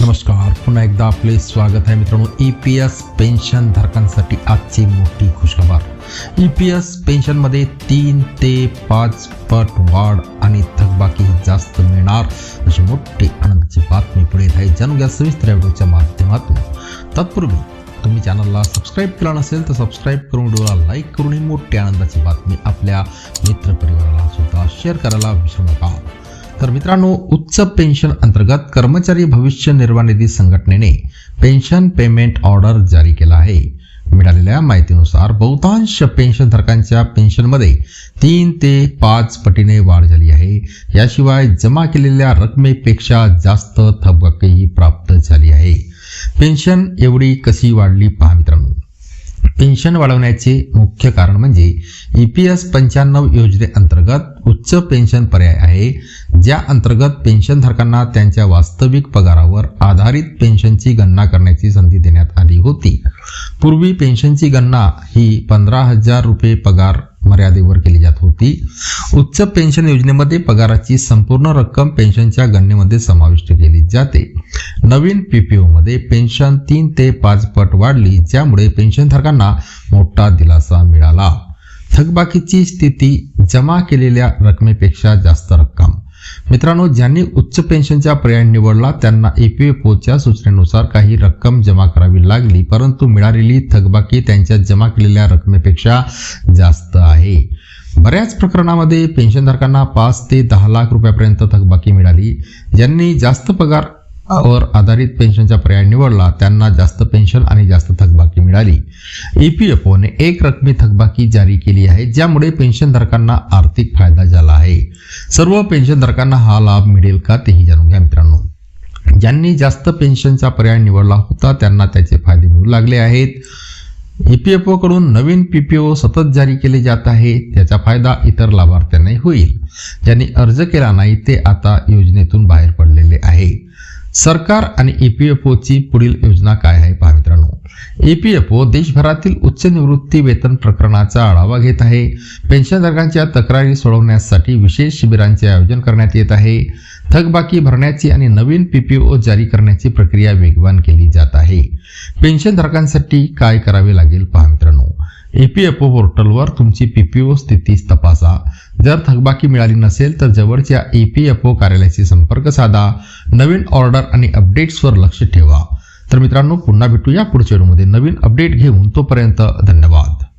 नमस्कार. पुन्हा एकदा आपले स्वागत आहे मित्रांनो. ई पी एस पेन्शन धारकांसाठी आजची मोठी खुशखबर. ई पी एस पेन्शनमध्ये तीन ते पाच पट वाढ आणि थकबाकी जास्त मिळणार. अशी मोठी आनंदाची बातमी पुढे येत आहे. जाणून घ्या सविस्तर व्हिडिओच्या माध्यमातून. तत्पूर्वी तुम्ही चॅनलला सबस्क्राईब केला नसेल तर सबस्क्राईब करून व्हिडिओला लाईक करून ही मोठी आनंदाची बातमी आपल्या मित्रपरिवाराला सुद्धा शेअर करायला विसरू नका. तर मित्रांनो उच्च पेन्शन अंतर्गत कर्मचारी भविष्य निर्वाह निधी संघटनेने पेन्शन पेमेंट ऑर्डर जारी केला आहे. मिळालेल्या माहितीनुसार बहुतांश पेन्शनधारकांच्या पेन्शनमध्ये तीन ते पाच पटीने वाढ झाली आहे. याशिवाय जमा केलेल्या रकमेपेक्षा जास्त थकबाकीही प्राप्त झाली आहे. पेन्शन एवढी कशी वाढली पहा मित्रांनो. पेन्शन वाढवण्याचे मुख्य कारण म्हणजे ई पी एस पंच्याण्णव योजनेअंतर्गत उच्च पेन्शन पर्याय आहे ज्या अंतर्गत पेन्शनधारकांना त्यांच्या वास्तविक पगारावर आधारित पेन्शनची गणना करण्याची संधी देण्यात आली होती. पूर्वी पेन्शनची गणना ही पंधरा हजार रुपये पगार मर्यादेवर केली जात होती. उच्च पेन्शन योजनेमध्ये पगाराची संपूर्ण रक्कम पेन्शनच्या गणनेमध्ये समाविष्ट केली जाते. नवीन पीपीओमध्ये पेन्शन तीन ते पाच पट वाढली ज्यामुळे पेन्शनधारकांना मोठा दिलासा मिळाला. थकबाकीची स्थिती जमा केलेल्या रकमेपेक्षा जास्त रक्कम. मित्रांनो ज्यांनी उच्च पेन्शनचा पर्याय निवडला त्यांना ईपीएफओच्या सूचनेनुसार काही रक्कम जमा करावी लागली परंतु मिळालेली थकबाकी त्यांच्या जमा केलेल्या रकमेपेक्षा जास्त आहे. बऱ्याच प्रकरणामध्ये पेन्शनधारकांना पाच ते दहा लाख रुपयापर्यंत थकबाकी मिळाली. ज्यांनी जास्त पगार वर आधारित पेन्शनचा पर्याय निवडला त्यांना जास्त पेन्शन आणि जास्त थकबाकी मिळाली. ईपीएफओने एक रकमी थकबाकी जारी केली आहे ज्यामुळे पेन्शनधारकांना आर्थिक फायदा झाला आहे. सर्व पेन्शनधारकांना हा लाभ मिळेल का तेही जाणून घ्या मित्रांनो. ज्यांनी जास्त पेन्शनचा पर्याय निवडला होता त्यांना त्याचे फायदे मिळू लागले आहेत. ईपीएफओ कडून नवीन पीपीओ सतत जारी केले जात आहे त्याचा फायदा इतर लाभार्थ्यांनाही होईल. ज्यांनी अर्ज केला नाही ते आता योजनेतून बाहेर पडतील सरकार आणि ईपीएफओची पुढील योजना काय आहे पहा मित्रांनो. ईपीएफओ देशभरातील उच्च निवृत्ती वेतन प्रकरणाचा आढावा घेत आहे. पेन्शनधारकांच्या तक्रारी सोडवण्यासाठी विशेष शिबिरांचे आयोजन करण्यात येत आहे. थकबाकी भरण्याची आणि नवीन पीपीओ जारी करण्याची प्रक्रिया वेगवान केली जात आहे. पेन्शनधारकांसाठी काय करावे लागेल पहा ए पी एफ ओ पोर्टलवर तुमची पी पी ओ स्थिती तपासा. जर थकबाकी मिळाली नसेल तर जवळच्या ई पी एफ ओ कार्यालयाशी संपर्क साधा. नवीन ऑर्डर आणि अपडेट्सवर लक्ष ठेवा. तर मित्रांनो पुन्हा भेटूया पुढच्या व्हिडिओमध्ये. नवीन अपडेट घेऊन तोपर्यंत धन्यवाद.